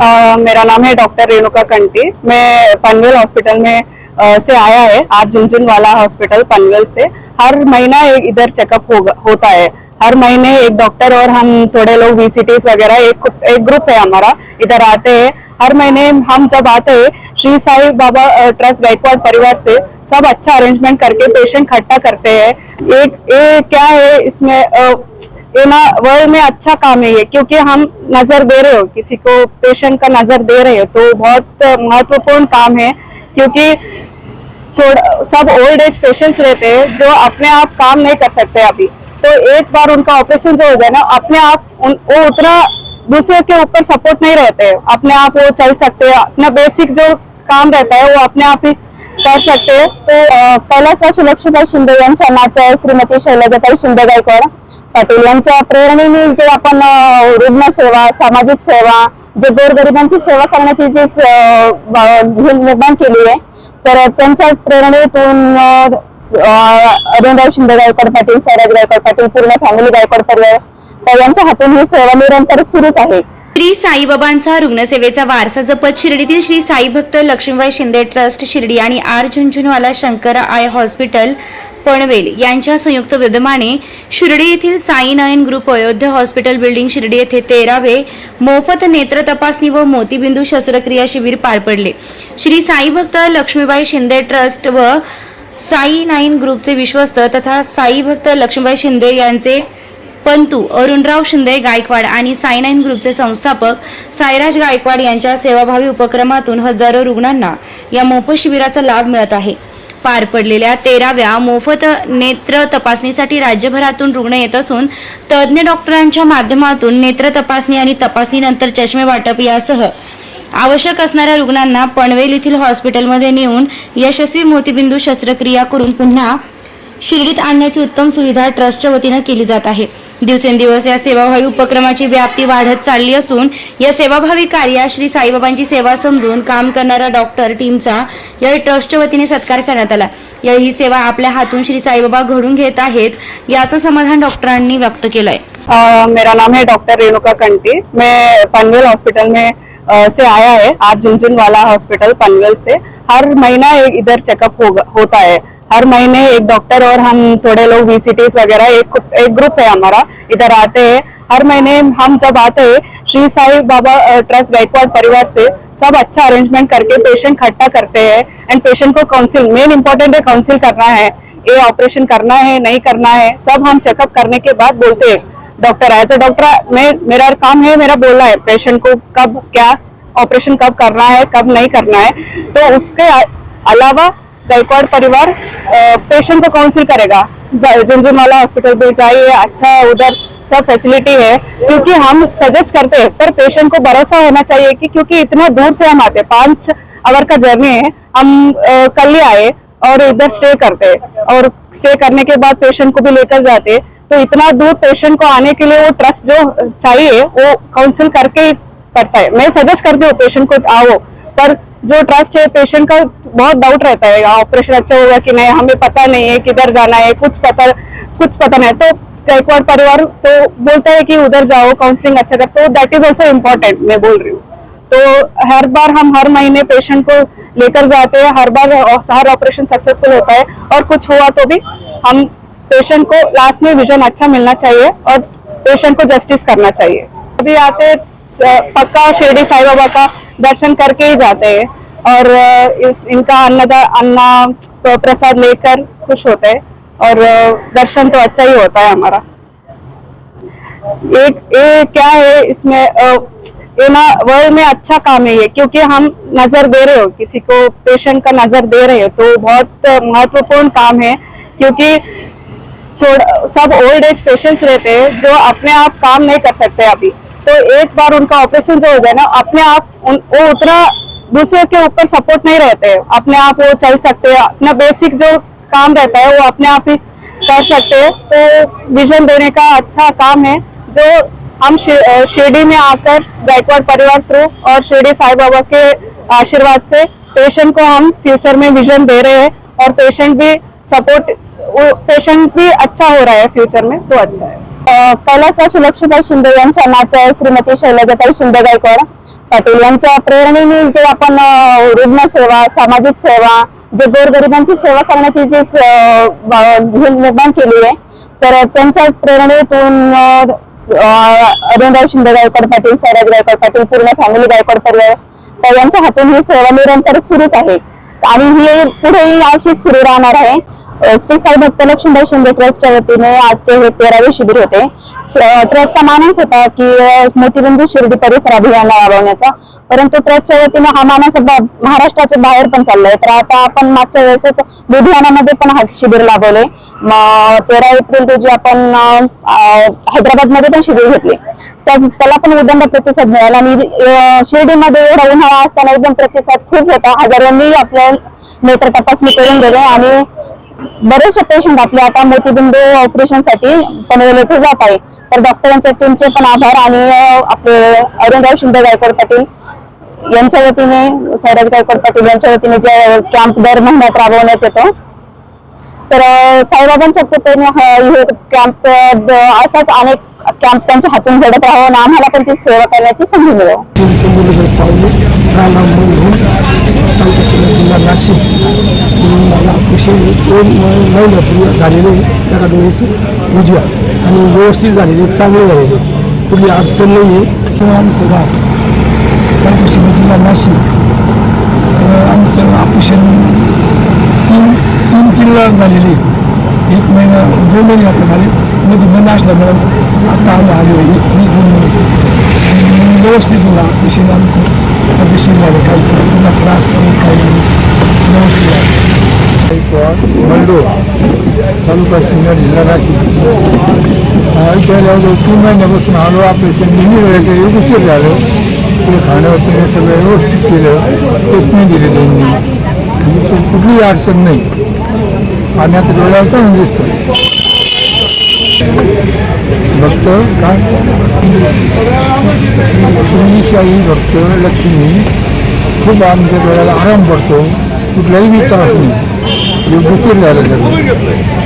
मेरा नाम है डॉक्टर रेणुका कंटी। मैं पनवेल हॉस्पिटल में अ, से आया है। आज झुंझुन वाला हॉस्पिटल पनवेल से। हर महीना एक इधर चेकअप होगा होता है। हर महीने एक डॉक्टर और हम थोड़े लोग वीसीटीज वगैरह एक एक ग्रुप है हमारा। इधर आते हैं। हर महीने हम जब आते हैं श्री साई बाबा ट्रस्ट गायकवाड़ परिवार से सब अच्छा अरेंजमेंट करके पेशेंट इकट्ठा करते हैं। एक ये क्या है इसमें ये वर्ल्ड में अच्छा काम है ये क्योंकि हम नज़र दे रहे हो किसी को पेशेंट का नज़र दे रहे हो तो बहुत महत्वपूर्ण काम है क्योंकि थोड़ा सब ओल्ड एज पेशेंट्स रहते हैं जो अपने आप काम नहीं कर सकते अभी। तो एक बार उनका ऑपरेशन जो हो जाए ना अपने आप उन, वो उतना दूसरे के ऊपर सपोर्ट नहीं रहते अपने आप वो चल सकते हैं अपना बेसिक जो काम रहता है वो अपने आप ही कर सकते तो अ, लक्ष्मीबाई शिंदे यांच्या नात्या श्रीमती शैलजाताई शिंदे गायकवाड पाटील यांच्या प्रेरणेने जे आपण रुग्ण रुग्णसेवा सामाजिक सेवा जे गोरगरिबांची सेवा करण्याची जी निर्माण केली आहे तर त्यांच्या प्रेरणेतून अरुणराव शिंदे गायकवाड पाटील सैराज गायकवाड पाटील पूर्ण फॅमिली गायकवाड परिवार तर यांच्या हातून ही सेवा निरंतर सुरूच आहे. श्री साईबाबांचा रुग्णसेवेचा वारसा जपत शिर्डीतील श्री साई भक्त लक्ष्मीबाई शिंदे ट्रस्ट शिर्डी आणि R Jhunjhunwala Shankar eye hospital Panvel यांच्या संयुक्त विद्यमाने शिर्डी येथील Sai Narayan group Ayodhya hospital building Shirdi येथे तेरावे मोफत नेत्र तपासणी व मोतीबिंदू शस्त्रक्रिया शिबिर पार पडले. श्री साई भक्त लक्ष्मीबाई शिंदे ट्रस्ट व साई नाईन ग्रुपचे विश्वस्त तथा साई भक्त लक्ष्मीबाई शिंदे यांचे पंतू अरुणराव शिंदे गायकवाड आणि सायनाईन ग्रुपचे संस्थापक साईराज गायकवाड यांच्या सेवाभावी उपक्रमातून हजारो रुग्णांना या मोफत शिबिराचा लाभ मिळत आहे. पार पडलेल्या तेराव्या मोफत नेत्र तपासणीसाठी राज्यभरातून रुग्ण येत असून तज्ज्ञ डॉक्टरांच्या माध्यमातून नेत्र तपासणी आणि तपासणीनंतर चष्मे वाटप यासह आवश्यक असणाऱ्या रुग्णांना पनवेल येथील हॉस्पिटलमध्ये नेऊन यशस्वी मोतीबिंदू शस्त्रक्रिया करून पुन्हा शिर्डीत आणण्याची उत्तम सुविधा ट्रस्टच्या वतीनं केली जात आहे. दिवसेंदिवस या सेवाभावी उपक्रमाची व्याप्ती वाढत चालली असून या सेवाभावी कार्यात श्री साईबाबांची सेवा समजून काम करणाऱ्या डॉक्टर टीमचा या ट्रस्टच्या वतीने सत्कार करण्यात आला. या ही सेवा आपल्या हातून श्री साईबाबा घडून घेत आहेत याचं समाधान डॉक्टरांनी व्यक्त केलंय. मेरा नाम है डॉक्टर रेणुका कंटी. मैं पनवेल हॉस्पिटल में से आया है. आज झुंझुन वाला हॉस्पिटल पनवेल से. हर महीना एक इधर चेकअप होगा होता है. हर महीने एक डॉक्टर और हम थोड़े लोग वीसीटीज वगैरह, एक एक ग्रुप है हमारा, इधर आते हैं। हर महीने हम जब आते हैं, श्री साई बाबा ट्रस्ट गायकवाड़ परिवार से सब अच्छा अरेंजमेंट करके पेशेंट इकट्ठा करते हैं। एंड पेशेंट को काउंसिल मेन इंपॉर्टेंट है काउंसिल करना है। ये ऑपरेशन करना है, नहीं करना है, सब हम चेकअप करने के बाद बोलते हैं डॉक्टर एज ए डॉक्टर मैं, मेरा काम है, मेरा बोलना है पेशेंट को कब क्या ऑपरेशन कब करना है, कब नहीं करना है? तो उसके अलावा गायकवाड़ परिवार पेशेंट को काउंसिल करेगा। झुंझुनवाला हॉस्पिटल पे जाइए अच्छा उधर सब फैसिलिटी है, क्योंकि हम सजेस्ट करते हैं, पर पेशेंट को भरोसा होना चाहिए कि क्योंकि इतना दूर से हम आते हैं, पाँच आवर का जर्नी है, हम कल ही आए और इधर स्टे करते और स्टे करने के बाद पेशेंट को भी लेकर जाते तो इतना दूर पेशेंट को आने के लिए वो ट्रस्ट जो चाहिए, वो काउंसिल करके करता है। मैं सजेस्ट करती हूँ पेशेंट को, आओ, पर जो ट्रस्ट है पेशेंट का बहुत डाउट रहता है ऑपरेशन अच्छा होगा कि नहीं? हमें पता नहीं है किधर जाना है, कुछ पता कुछ पता नहीं तो गायकवाड़ परिवार तो बोलता है कि उधर जाओ काउंसलिंग अच्छा कर तो दैट इज़ ऑल्सो इम्पोर्टेंट मैं बोल रही हूँ। तो हर बार हम हर महीने पेशेंट को लेकर जाते हैं, हर बार हर ऑपरेशन सक्सेसफुल होता है, और कुछ हुआ तो भी हम पेशेंट को लास्ट में विजन अच्छा मिलना चाहिए और पेशेंट को जस्टिस करना चाहिए। अभी आते पक्का, शिरडी साई बाबा का दर्शन करके ही जाते हैं। और इस, इनका अन्नदा, अन्ना प- प्रसाद लेकर खुश होते हैं। और दर्शन तो अच्छा ही होता है हमारा। एक, ये क्या है इसमें ये ना वर्ल्ड में अच्छा काम है ये, क्योंकि हम नज़र दे रहे हो, किसी को पेशेंट का नज़र दे रहे हो तो बहुत महत्वपूर्ण काम है। क्योंकि थोड़ा, सब ओल्ड एज पेशेंट्स रहते हैं, जो अपने आप काम नहीं कर सकते अभी। तो एक बार उनका ऑपरेशन जो हो जाए ना, अपने आप उन, वो उतना दूसरे के ऊपर सपोर्ट नहीं रहते। अपने आप वो चल सकते हैं। अपना बेसिक जो काम रहता है वो अपने आप ही कर सकते हैं। तो विजन देने का अच्छा काम है जो हम शिरडी में आकर गायकवाड़ परिवार थ्रू और शिरडी साई बाबा के आशीर्वाद से पेशेंट को हम फ्यूचर में विजन दे रहे हैं और पेशेंट भी सपोर्ट पेशेंट भी अच्छा हो रहा है फ्यूचर में तो अच्छा है। कैलासवासी लक्ष्मीबाई शिंदे यांच्या नात्या श्रीमती शैलजाताई शिंदे गायकवाड पाटील यांच्या प्रेरणेने जे आपण रुग्णसेवा सामाजिक सेवा जे गोरगरिबांची सेवा करण्याची जी स- निर्माण केली आहे तर त्यांच्या प्रेरणेतून अरुणराव शिंदे गायकवाड पाटील सैराज गायकवाड पाटील पूर्ण फॅमिली गायकवाड परिवार तर यांच्या हातून ही सेवा निरंतर सुरूच आहे. आणि ही पुढेही अशीच सुरू राहणार आहे. श्री साई भक्त लक्ष्मीबाई शिंदे ट्रस्टच्या वतीने आजचे हे तेरावे शिबिर होते. स- ट्रस्टचा मानस होता की मोतीबिंदू शिर्डी परिसर अभियान राबवण्याचा. परंतु ट्रस्टच्या वतीने हा मानस महाराष्ट्राच्या बाहेर पण चाललाय. तर आता आपण मागच्या वेळेसच लुधियानामध्ये पण हा शिबिर राबवले. तेरा एप्रिल रोजी आपण हैदराबादमध्ये पण शिबिर घेतले. त्याच त्याला पण उदंड प्रतिसाद मिळाला. आणि शिर्डीमध्ये एवढा उन्हाळा असताना एकदम प्रतिसाद खूप होता. हजारांनी आपल्या नेत्र तपासणी करून गेले आणि बरेचसे पेशंट आपले आता मोतीबिंदू ऑपरेशनसाठी पनवेल येथे जात आहे तर डॉक्टरांच्या टीमचे पण आभार आणि आपले अरुणराव शिंदे गायकवाड पाटील यांच्या वतीने सैराज गायकवाड पाटील यांच्या वतीने जे कॅम्प दर महिन्यात राबवण्यात येतो. तर साईबाबांच्या कृपेने हे कॅम्प असाच अनेक कॅम्प त्यांच्या हातून घडत राहावं आणि आम्हाला पण ती सेवा करण्याची संधी मिळव मुलीकडे पावले जिल्हा नाशिक मला अतिशय दोन म- महिन्यापूर्वी झालेले त्या डोळ्याची उजव्या आणि व्यवस्थित झालेले चांगले झालेले कुठली अडचण नाही आहे. तर आमचं गाव तालुका जिल्हा नाशिक आमचं ऑपरेशन तीन तीन तीन वेळा झालेले एक महिना दोन महिने आता झाले मध्ये बंद असल्यामुळे आता आम्ही आलेलो आहे एक आणि दोन व्यवस्थित झालं ऑपरेशन आमचं पद्धतशीर झालं काही तुला त्रास नाही काही नाही. व्यवस्थित झालं मल्डो तालुका सिन्नर जिल्हा नाशिक त्याला तीन महिन्यापासून आलो ऑपरेशन नेहमी वेळेचं एक उशीर झालं. ते खाणं पिणं सगळं व्यवस्थित केलं. टेस्टने दिले त्यांनी. म्हणजे तो कुठलीही अडचण नाही. आणि आता डोळ्याला पण दिसतं भक्त काय श्रीशाही भक्त लक्ष्मी खूप आमच्या डोळ्याला आराम पडतो कुठलाही त्रास नाही योग्य झालं